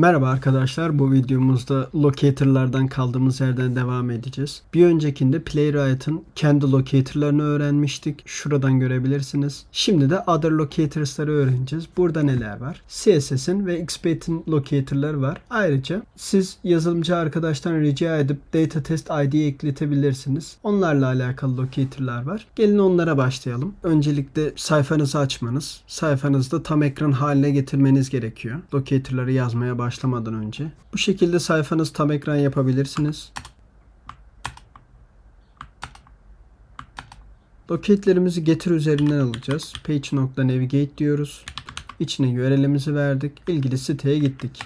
Merhaba arkadaşlar bu videomuzda locator'lardan kaldığımız yerden devam edeceğiz. Bir öncekinde Playwright'ın kendi locator'larını öğrenmiştik. Şuradan görebilirsiniz. Şimdi de other locators'ları öğreneceğiz. Burada neler var? CSS'in ve XPath'in locator'ları var. Ayrıca siz yazılımcı arkadaştan rica edip data test ID ekletebilirsiniz. Onlarla alakalı locator'lar var. Gelin onlara başlayalım. Öncelikle sayfanızı açmanız, sayfanızda tam ekran haline getirmeniz gerekiyor. Locator'ları yazmaya başlamadan önce. Bu şekilde sayfanız tam ekran yapabilirsiniz. Loketlerimizi getir üzerinden alacağız. Page.navigate diyoruz. İçine URL'imizi verdik. İlgili siteye gittik.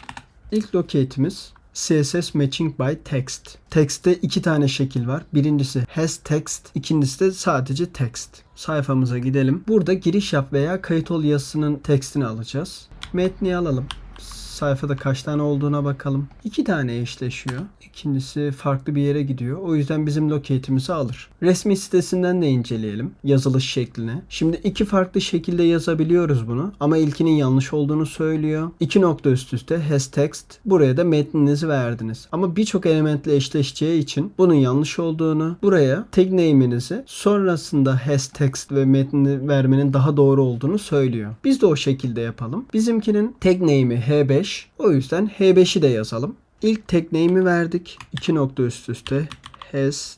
İlk locate'imiz CSS Matching by Text. Text'te iki tane şekil var. Birincisi has text, ikincisi de sadece text. Sayfamıza gidelim. Burada giriş yap veya kayıt ol yazısının tekstini alacağız. Metni alalım. Sayfada kaç tane olduğuna bakalım. İki tane eşleşiyor. İkincisi farklı bir yere gidiyor. O yüzden bizim locate'imizi alır. Resmi sitesinden de inceleyelim yazılış şeklini. Şimdi iki farklı şekilde yazabiliyoruz bunu ama ilkinin yanlış olduğunu söylüyor. İki nokta üst üste has text. Buraya da metninizi verdiniz. Ama birçok elementle eşleşeceği için bunun yanlış olduğunu, buraya tag name'inizi sonrasında has text ve metnini vermenin daha doğru olduğunu söylüyor. Biz de o şekilde yapalım. Bizimkinin tag name'i H5. O yüzden H5'i de yazalım. İlk name'i verdik. İki nokta üst üste has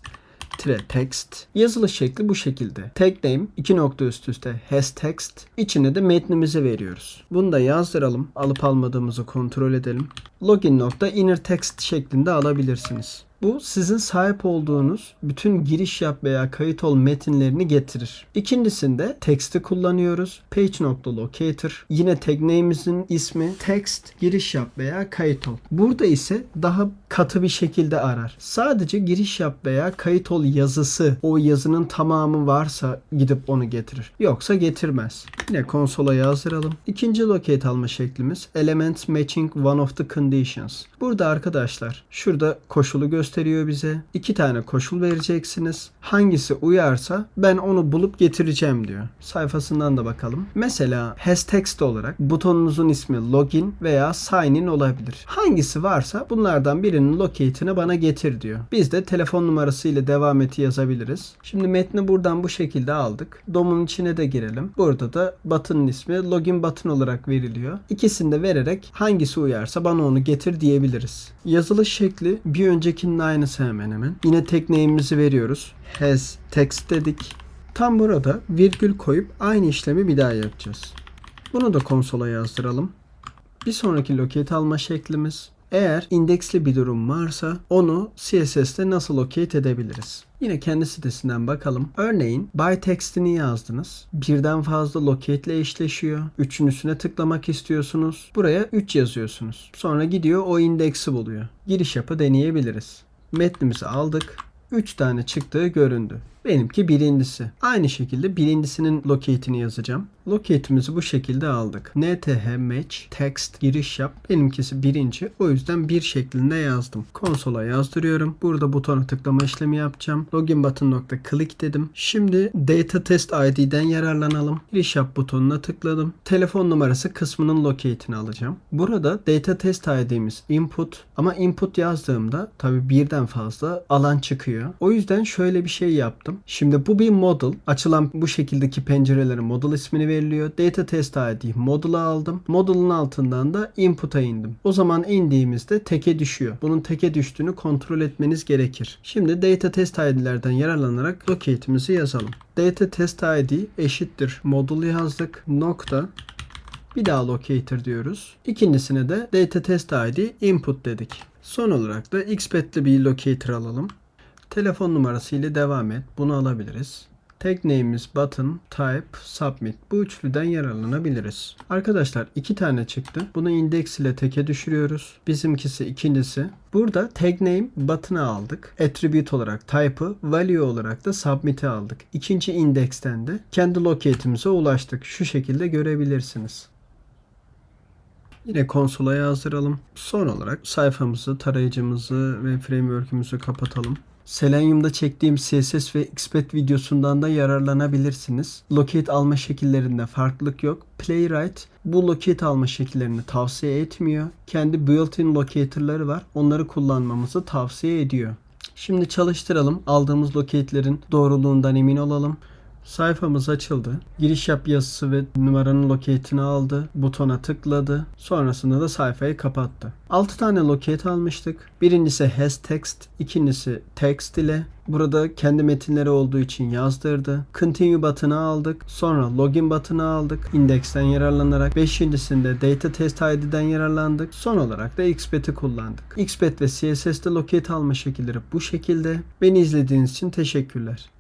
tire text. Yazılış şekli bu şekilde. Tag name iki nokta üst üste has text. İçine de metnimizi veriyoruz. Bunu da yazdıralım. Alıp almadığımızı kontrol edelim. Login nokta inner text şeklinde alabilirsiniz. Bu sizin sahip olduğunuz bütün giriş yap veya kayıt ol metinlerini getirir. İkincisinde text'i kullanıyoruz. Page.locator. Yine tag name'imizin ismi text giriş yap veya kayıt ol. Burada ise daha katı bir şekilde arar. Sadece giriş yap veya kayıt ol yazısı o yazının tamamı varsa gidip onu getirir. Yoksa getirmez. Yine konsola yazdıralım. İkinci locate alma şeklimiz element matching one of the conditions. Burada arkadaşlar şurada koşulu gösteriyor bize. İki tane koşul vereceksiniz. Hangisi uyarsa ben onu bulup getireceğim diyor. Sayfasından da bakalım. Mesela has text olarak butonunuzun ismi login veya sign in olabilir. Hangisi varsa bunlardan birinin locate'ini bana getir diyor. Biz de telefon numarası ile devam eti yazabiliriz. Şimdi metni buradan bu şekilde aldık. DOM'un içine de girelim. Burada da button'ın ismi login button olarak veriliyor. İkisini de vererek hangisi uyarsa bana onu getir diyebiliriz. Yazılış şekli bir öncekinin aynısı hemen hemen. Yine tek name'imizi veriyoruz. Has text dedik. Tam burada virgül koyup aynı işlemi bir daha yapacağız. Bunu da konsola yazdıralım. Bir sonraki locate alma şeklimiz eğer indeksli bir durum varsa onu CSS'te nasıl locate edebiliriz? Yine kendi sitesinden bakalım. Örneğin by text'ini yazdınız. Birden fazla locate ile eşleşiyor. Üçüncüsüne tıklamak istiyorsunuz. Buraya 3 yazıyorsunuz. Sonra gidiyor o indeksi buluyor. Giriş yapı deneyebiliriz. Metnimizi aldık. 3 tane çıktığı göründü. Benimki birincisi. Aynı şekilde birincisinin locate'ini yazacağım. Locate'imizi bu şekilde aldık. nth match text giriş yap. Benimkisi birinci. O yüzden bir şeklinde yazdım. Konsola yazdırıyorum. Burada butona tıklama işlemi yapacağım. Login button nokta click dedim. Şimdi data test ID'den yararlanalım. Giriş yap butonuna tıkladım. Telefon numarası kısmının locate'ini alacağım. Burada data test ID'miz input ama input yazdığımda tabi birden fazla alan çıkıyor. O yüzden şöyle bir şey yaptım. Şimdi bu bir model. Açılan bu şekildeki pencerelerin model ismini veriliyor. Data test ID model'ı aldım. Model'ın altından da input'a indim. O zaman indiğimizde teke düşüyor. Bunun teke düştüğünü kontrol etmeniz gerekir. Şimdi data test ID'lerden yararlanarak locate'imizi yazalım. Data test ID eşittir model yazdık. Nokta bir daha locator diyoruz. İkincisine de data test ID input dedik. Son olarak da xpath'li bir locator alalım. Telefon numarası ile devam et. Bunu alabiliriz. Tag name'imiz button, type, submit. Bu üçlüden yararlanabiliriz. Arkadaşlar iki tane çıktı. Bunu index ile teke düşürüyoruz. Bizimkisi ikincisi. Burada tag name button'ı aldık. Attribute olarak type'ı, value olarak da submit'i aldık. İkinci indeksten de kendi locate'imize ulaştık. Şu şekilde görebilirsiniz. Yine konsola yazdıralım. Son olarak sayfamızı, tarayıcımızı ve framework'ümüzü kapatalım. Selenium'da çektiğim CSS ve Xpad videosundan da yararlanabilirsiniz. Locate alma şekillerinde farklılık yok. Playwright bu locate alma şekillerini tavsiye etmiyor. Kendi built-in locator'ları var. Onları kullanmamızı tavsiye ediyor. Şimdi çalıştıralım. Aldığımız locate'lerin doğruluğundan emin olalım. Sayfamız açıldı. Giriş yap yazısı ve numaranın locate'ini aldı. Butona tıkladı. Sonrasında da sayfayı kapattı. 6 tane locate almıştık. Birincisi has text, ikincisi text ile. Burada kendi metinleri olduğu için yazdırdı. Continue button'ı aldık. Sonra login button'ı aldık. Index'ten yararlanarak. Beşincisinde data test ID'den yararlandık. Son olarak da Xpat'i kullandık. Xpat ve CSS'de locate alma şekilleri bu şekilde. Beni izlediğiniz için teşekkürler.